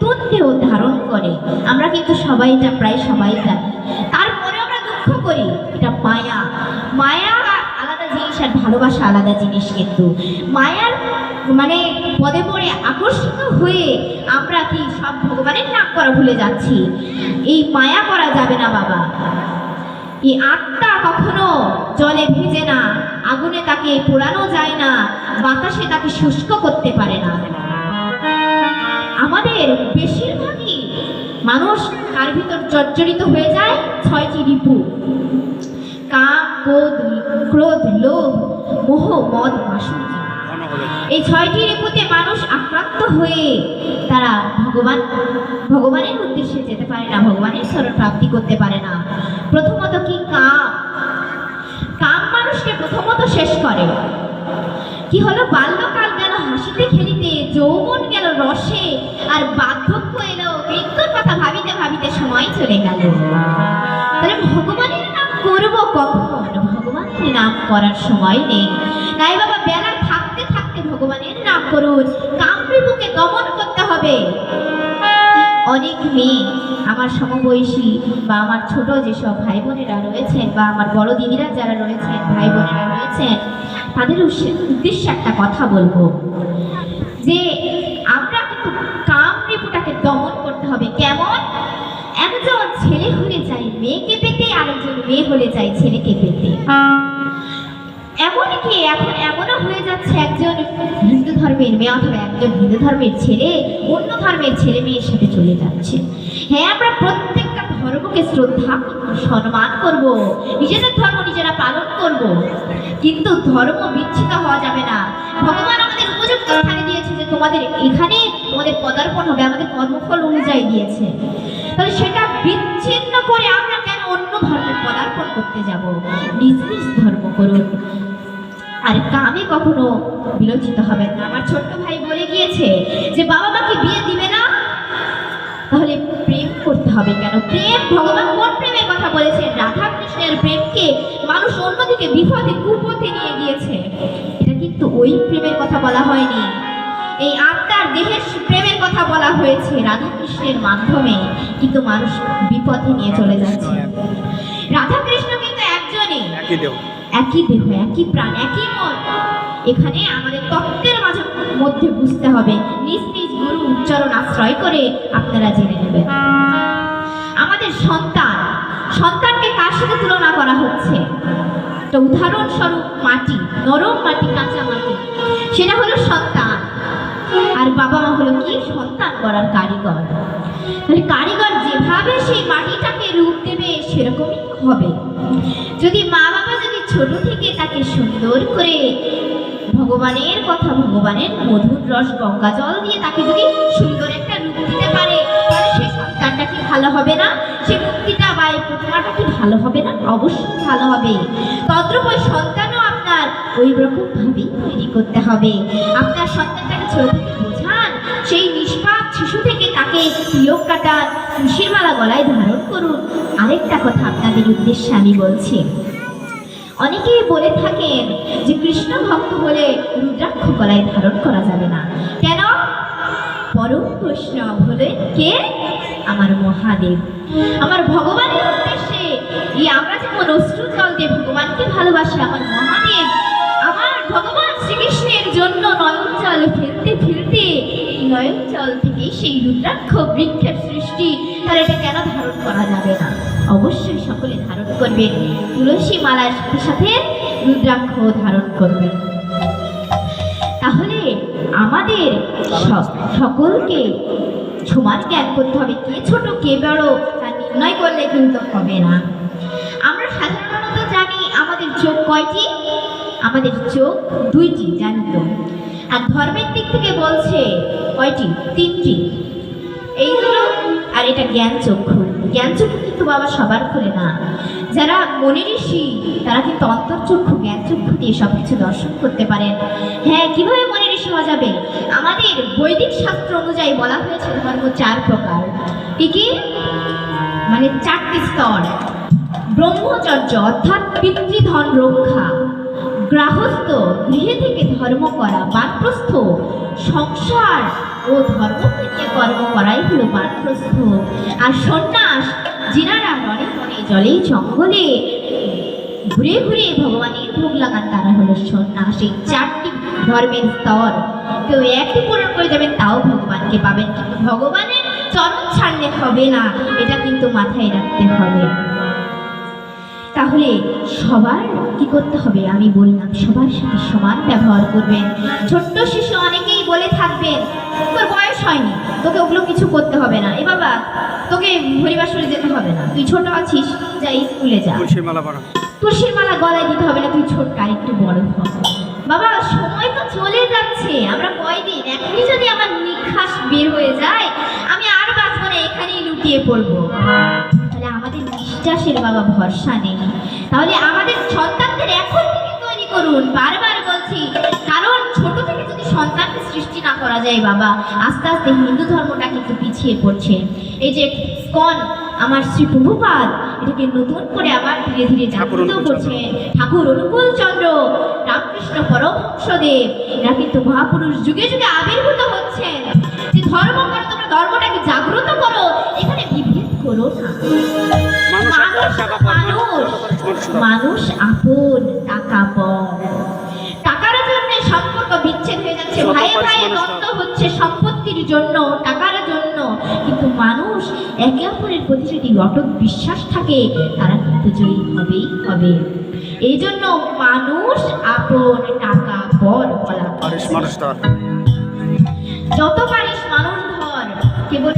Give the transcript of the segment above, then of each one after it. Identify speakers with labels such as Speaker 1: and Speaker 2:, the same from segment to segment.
Speaker 1: তুন্তেও ধারণ করে। আমরা কিন্তু সবাই এটা প্রায় সবাই জানি। তারপরে আমরা দুঃখ করি। এটা মায়া। মায়া আলাদা জিনিস আর ভালোবাসা আলাদা জিনিস কিন্তু। মায়ার মানে পদে পড়ে আকর্ষিত হয়ে আমরা কি সব ভগবানের নাম করা ভুলে যাচ্ছি? এই মায়া করা যাবে না বাবা। এই আত্মা কখনো জলে ভেজে না। আগুনে তাকে পোড়ানো যায় না। বাতাসে তাকে শুষ্ক করতে পারে না। আমাদের বেশিরভাগই মানুষ তার ভিতর জর্জরিত হয়ে যায়? ছয়টি রিপু কাম, ক্রোধ ক্রোধ, লোভ, মোহ, মদ, মাসুদ। এই ছয়টি রিপুতে মানুষ আক্রান্ত হয়ে তারা ভগবান, ভগবানের উদ্দেশ্যে যেতে পারে না, ভগবানের স্মরণ প্রাপ্তি করতে পারে না। প্রথমত কি কাম? কাম মানুষকে প্রথমত শেষ করে। কি হলো? বাল্যকাল করার সময় নেই। তাই বাবা বেলা থাকতে থাকতে ভগবানের নাম করুন। কামৃপুকে দমন করতে হবে। অনেক মেয়ে আমার সমবয়সী বা আমার ছোট যেসব ভাই বোনেরা রয়েছেন বা আমার বড় দিদিরা যারা রয়েছেন ভাই বোনেরা রয়েছেন, তাদের উদ্দেশ্যে- একটা কথা বলব। যে আমরা কিন্তু কাম রিপুটাকে দমন করতে হবে। কেমন? একজন ছেলে হলে চাই মেয়েকে পেতে, আরেকজন মেয়ে হলে চাই ছেলেকে পেতে। এমনকি এখন এমনও হয়ে যাচ্ছে একজন হিন্দু ধর্মের মেয়ে অথবা একজন হিন্দু ধর্মের ছেলে অন্য ধর্মের ছেলে মেয়ের সাথে চলে যাচ্ছে। হ্যাঁ আমরা প্রত্যেকটা ধর্মকে শ্রদ্ধা, সম্মান করব, নিজেদের ধর্ম নিজেরা পালন করব। কিন্তু ধর্ম বিচ্ছিন্ন হওয়া যাবে না। ভগবান আমাদের উপযুক্ত স্থানে দিয়েছে যে তোমাদের এখানে তোমাদের পদার্পণ হবে, আমাদের কর্মফল অনুযায়ী দিয়েছে। তাহলে সেটা বিচ্ছিন্ন করে আমরা কেন অন্য ধর্মের পদার্পণ করতে যাব? নিজ নিজ ধর্ম করুন। আর কামে কখনো বিলোচিত হবে না। আমার ছোট্ট ভাই বলে গিয়েছে যে বাবা মাকে বিয়ে দিবে না? তাহলে প্রেম করতে হবে কেন? প্রেম ভগবান কোন প্রেমের কথা বলেছেন? রাধা কৃষ্ণের প্রেমকে মানুষ অন্যদিকে বিপদে কুপথে নিয়ে গিয়েছে। এটা কিন্তু ওই প্রেমের কথা বলা হয়নি। এই আত্মার দেহের প্রেমের কথা বলা হয়েছে রাধা কৃষ্ণের মাধ্যমে। কিন্তু মানুষ বিপথে নিয়ে চলে যাচ্ছে। রাধা কৃষ্ণ কিন্তু একজনই
Speaker 2: একই দেহ।
Speaker 1: একই দেহ একই প্রাণ একই মন। এখানে আমাদের তত্ত্বের মাঝে মধ্যে বুঝতে হবে। নিজ নিজ গুরু উচ্চারণ আশ্রয় করে আপনারা জেনে নেবেন। আমাদের সন্তান সন্তানকে কার সাথে তুলনা করা হচ্ছে? একটা উদাহরণস্বরূপ মাটি নরম মাটি কাঁচা মাটি। সেটা হলো সন্তান। আর বাবা মা হলো কি? সন্তান করার কারিগর। তাহলে কারিগর যেভাবে সেই মাটিটাকে রূপ দেবে সেরকমই হবে। যদি মা বাবা যদি ছোট থেকে তাকে সুন্দর করে ভগবানের কথা, ভগবানের মধুর রস, গঙ্গা জল দিয়ে তাকে যদি সুন্দর একটা রূপ দিতে পারে, তাহলে সেই সন্তানটা কি ভালো হবে না? সে মূর্তিটা বা এই প্রতিমাটা কি ভালো হবে না? অবশ্যই ভালো হবে। তদ্রুপ ওই সন্তানও আপনার ওই রকম ভাবেই তৈরি করতে হবে। আপনার সন্তানটাকে ছোট থেকে তিলক কাটান তুলসীর মালা গলায় ধারণ করুন। আরেকটা কথা আপনাদের উদ্দেশ্যে আমি বলছি। অনেকেই বলে থাকেন যে কৃষ্ণ ভক্ত হলে রুদ্রাক্ষ গলায় ধারণ করা যাবে না। কেন? পরম বৈষ্ণব হলে কে? আমার মহাদেব। আমার ভগবানের উদ্দেশ্যে এই আমরা যেমন অশ্রু জল দিয়ে ভগবানকে ভালোবাসি, আমার মহাদেব নয়ন জল থেকে সেই রুদ্রাক্ষ বৃক্ষের সৃষ্টি। তাহলে এটা কেন ধারণ করা যাবে না? অবশ্যই সকলে ধারণ করবেন তুলসী মালার সাথে সাথে রুদ্রাক্ষ ধারণ করবেন তাহলে আমাদের সকলকে সমান জ্ঞান করতে হবে। কে ছোট, কে বড়, তা নির্ণয় করলে কিন্তু হবে না। আমরা সাধারণত জানি আমাদের চোখ কয়টি? আমাদের চোখ দুইটি জানি তো? আর ধর্মের দিক থেকে বলছে কয়টি? তিনটি। এইগুলো আর এটা জ্ঞান চক্ষু। জ্ঞান চক্ষু কিন্তু বাবা সবার খুলে না। যারা মনে ঋষি, তারা কিন্তু অন্তর্চক্ষু জ্ঞান চক্ষু দিয়ে সব কিছু দর্শন করতে পারেন। হ্যাঁ কীভাবে মনে ঋষি হওয়া যাবে আমাদের বৈদিক শাস্ত্র অনুযায়ী বলা হয়েছে ধর্ম চার প্রকার। কি কি? মানে চারটি স্তর। ব্রহ্মচর্য অর্থাৎ পিতৃধন রক্ষা। গ্রাহস্থ গৃহে থেকে ধর্ম করা বানপ্রস্থ, সংসার ও ধর্ম থেকে কর্ম করাই হলো বানপ্রস্থ। আর সন্ন্যাস যিনারা মনে মনে জলে জঙ্গলে ঘুরে ঘুরে ভগবানের ভোগ লাগান, তারা হলো সন্ন্যাস। এই চারটি ধর্মের স্তর, কেউ একই পূরণ করে যাবেন তাও ভগবানকে পাবেন। কিন্তু ভগবানের চরণ ছাড়লে হবে না, এটা কিন্তু মাথায় রাখতে হবে। তাহলে সবার কি করতে হবে? আমি বললাম সবার সাথে সমান ব্যবহার করবেন। ছোট্ট শিশু অনেকেই বলে থাকবেন তোর বয়স হয়নি তোকে ওগুলো কিছু করতে হবে না। এ বাবা তোকে হরিবাসরে যেতে হবে না। তুই ছোট আছিস যা স্কুলে যা।
Speaker 2: তুলসীর মালা পরা।
Speaker 1: তুলসীর মালা গলায় দিতে হবে না তুই ছোট্ট আর একটু বড় হ। বাবা সময় তো চলে যাচ্ছে আমরা কয়দিন? এখনই যদি আমার নিঃশ্বাস বের হয়ে যায় আমি আর বাঁচবো না এখানেই লুটিয়ে পড়ব। আমাদের বিশ্বাসের বাবা ভরসা নেই। তাহলে আমাদের সন্তানদের এখন থেকে তৈরি করুন। বারবার বলছি কারণ ছোট থেকে যদি সন্তানকে সৃষ্টি না করা যায় বাবা আস্তে আস্তে হিন্দু ধর্মটা কিন্তু পিছিয়ে পড়ছে। এই যে স্কন আমার শ্রী প্রভুপাদ এটাকে নতুন করে আবার ধীরে ধীরে জাগৃত করছে। ঠাকুর অনুকূল চন্দ্র রামকৃষ্ণ পরমহংসদেব এরা কিন্তু মহাপুরুষ যুগে যুগে আবির্ভূত হচ্ছেন। যে ধর্ম করো তোমরা ধর্মটাকে জাগ্রত করো করো না
Speaker 2: মানুষ আপন টাকা পর।
Speaker 1: টাকার জন্য সম্পর্ক বিচ্ছেদ হয়ে যাচ্ছে।
Speaker 2: পারিস
Speaker 1: ভাইয়ে দ্বন্দ্ব হচ্ছে সম্পত্তির জন্য টাকার জন্য। কিন্তু মানুষ একে অপরের প্রতি যদি অটক বিশ্বাস থাকে তারা কিন্তু জয়ী হবেই হবে। এই জন্য মানুষ আপন টাকা পর বলা
Speaker 2: ধর
Speaker 1: যত পারিস মানুষ ধর কে বলেছিলেন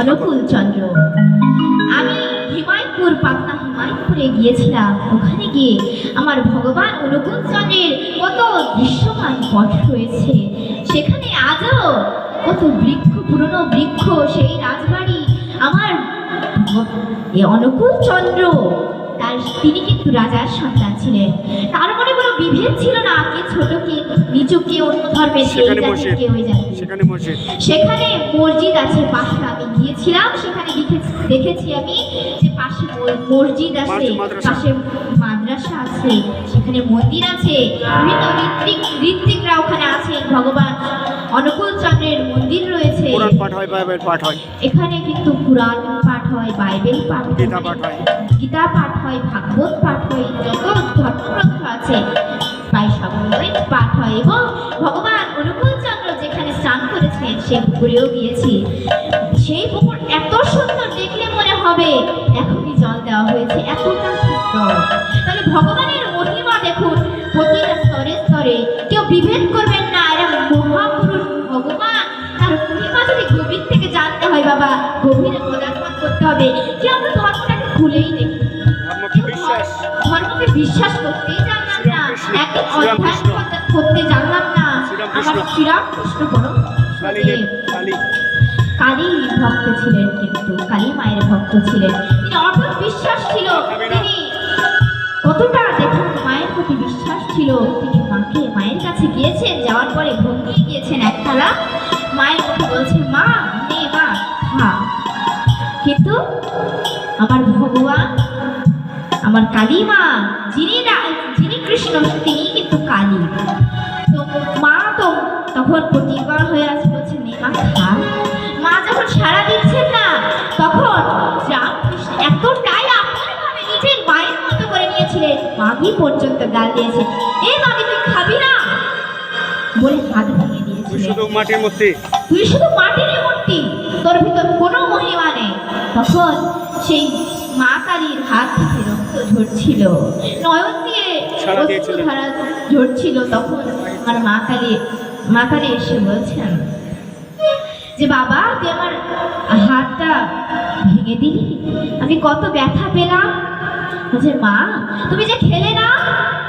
Speaker 1: অনুকূল চন্দ্র। আমি হিমায়তপুর পাটনা হিমায়তপুরে গিয়েছিলাম। ওখানে গিয়ে আমার ভগবান অনুকূল চন্দ্রের কত দৃশ্যমান পথ রয়েছে। সেখানে আজও কত বৃক্ষ পুরনো বৃক্ষ সেই রাজবাড়ি আমার এ অনুকূল চন্দ্র তার তিনি কিন্তু রাজার সন্তান ছিলেন। তার মনে কোনো বিভেদ ছিল না কে ছোট কে নিচু কে অন্য ধর্মের
Speaker 2: সেখানে মসজিদ
Speaker 1: আছে আমি গিয়েছিলাম সেখানে দেখেছি দেখেছি আমি যে পাশে মসজিদ আছে পাশে মাদ্রাসা। আছে সেখানে মন্দির আছে বিভিন্ন ঋত্বিক ঋত্বিকরা ওখানে আছেন ভগবান অনুকূল চন্দ্রের মন্দির রয়েছে।
Speaker 2: পাঠ হয় বাইবেল পাঠ হয়।
Speaker 1: এখানে কিন্তু পুরাণ পাঠ হয় বাইবেল পাঠ হয়
Speaker 2: গীতা পাঠ হয়।
Speaker 1: গীতা পাঠ হয় ভাগবত পাঠ হয় যত ধর্মগ্রন্থ আছে প্রায় সবগুলোই পাঠ হয়। এবং ভগবান অনুকূল চন্দ্র যেখানে স্নান করেছেন সে পুকুরেও গিয়েছি। হবে। এখনই জল দেওয়া হয়েছে এতটা সুন্দর। তাহলে ভগবানের মহিমা দেখুন প্রতিটা স্তরে স্তরে। কেউ বিভেদ করবেন না এরা মহাপুরুষ ভগবান। তার মহিমা যদি গভীর থেকে জানতে হয় বাবা গভীরে পদার্পণ করতে হবে। যে আমরা ধর্মটাকে খুলেই দেখি
Speaker 2: ধর্মকে বিশ্বাস।
Speaker 1: করতেই জানলাম না। এক অধ্যায় করতে- জানলাম না। আমার শ্রীরামকৃষ্ণ
Speaker 2: কালীদেব কালী
Speaker 1: ভক্ত ছিলেন কিন্তু কালী মায়ের ভক্ত ছিলেন। তিনি অটল বিশ্বাস ছিল। তিনি কতটা দেখুন মায়ের প্রতি বিশ্বাস ছিল। তিনি মাকে মায়ের কাছে গিয়েছেন যাওয়ার পরে ভোগ নিয়ে গিয়েছেন এক থালা। মায়ের মুখে বলছে মা নে মা খা। কিন্তু আমার ভগবান আমার কালী মা যিনি যিনি কৃষ্ণ তিনি কিন্তু কালী। তো মা তো তখন প্রতিবার হয়ে আছে বলছে নে মা খা। করে মাগি পর্যন্ত গাল দিয়েছে। এ মাগি তুই খাবি না? বলে হাত ভেঙে
Speaker 2: তুই শুধু মাটির মূর্তি।
Speaker 1: তুই শুধু মাটিরই মূর্তি তোর ভিতর কোনো মহিমা নেই। তখন সেই মা কালীর হাত থেকে রক্ত ঝরছিল। নয়ন দিয়ে ধারা ঝরছিল। তখন আমার মা কালী মা কালী এসে বলছেন যে বাবা তুই আমার হাতটা ভেঙে দিলি? আমি কত ব্যথা পেলাম। বলছে মা তুমি যে খেলে না?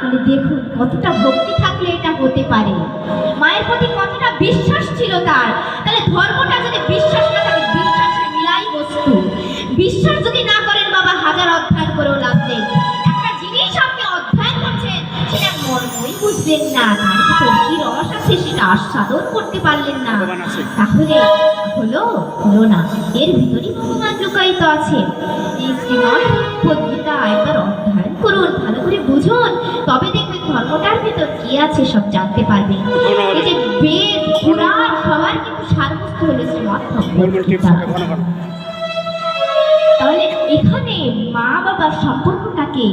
Speaker 1: তাহলে দেখুন কতটা ভক্তি থাকলে এটা হতে পারে। মায়ের প্রতি কতটা বিশ্বাস ছিল তার? তাহলে ধর্মটা যদি বিশ্বাস না থাকে বিশ্বাসের মিলাই বস্তু। বিশ্বাস যদি না করেন বাবা হাজার অধ্যয়ন করেও লাভ নেই। একটা জিনিস আপনি অধ্যয়ন করছেন সেটা মর্মই বুঝলেন না। তার ভিতর কি রস আছে সেটা আস্বাদন করতে পারলেন না। তাহলে হলো হলো না। এর ভিতরই ভগবান লুকায়িত আছে এই তবে দেখবে ধর্মটার ভিতর কি আছে সব জানতে পারবে। এই যে বেদ পুরাণ সবার কিন্তু
Speaker 2: সারবস্তু হলো
Speaker 1: তাহলে এখানে মা বাবার সম্পর্কটাকে